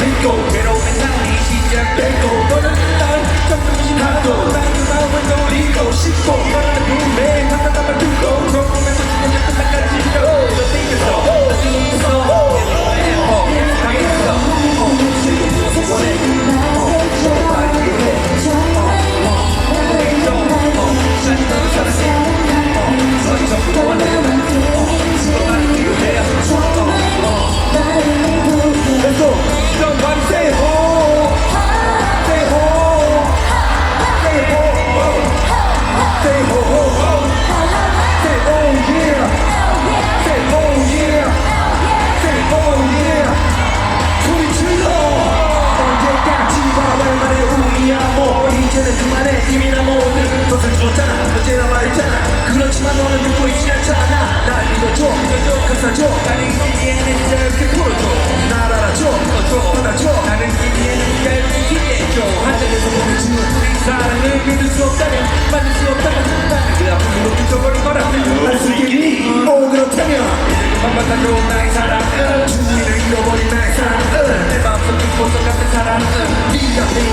안고 괴로움의 날이 시작되고 Yeah.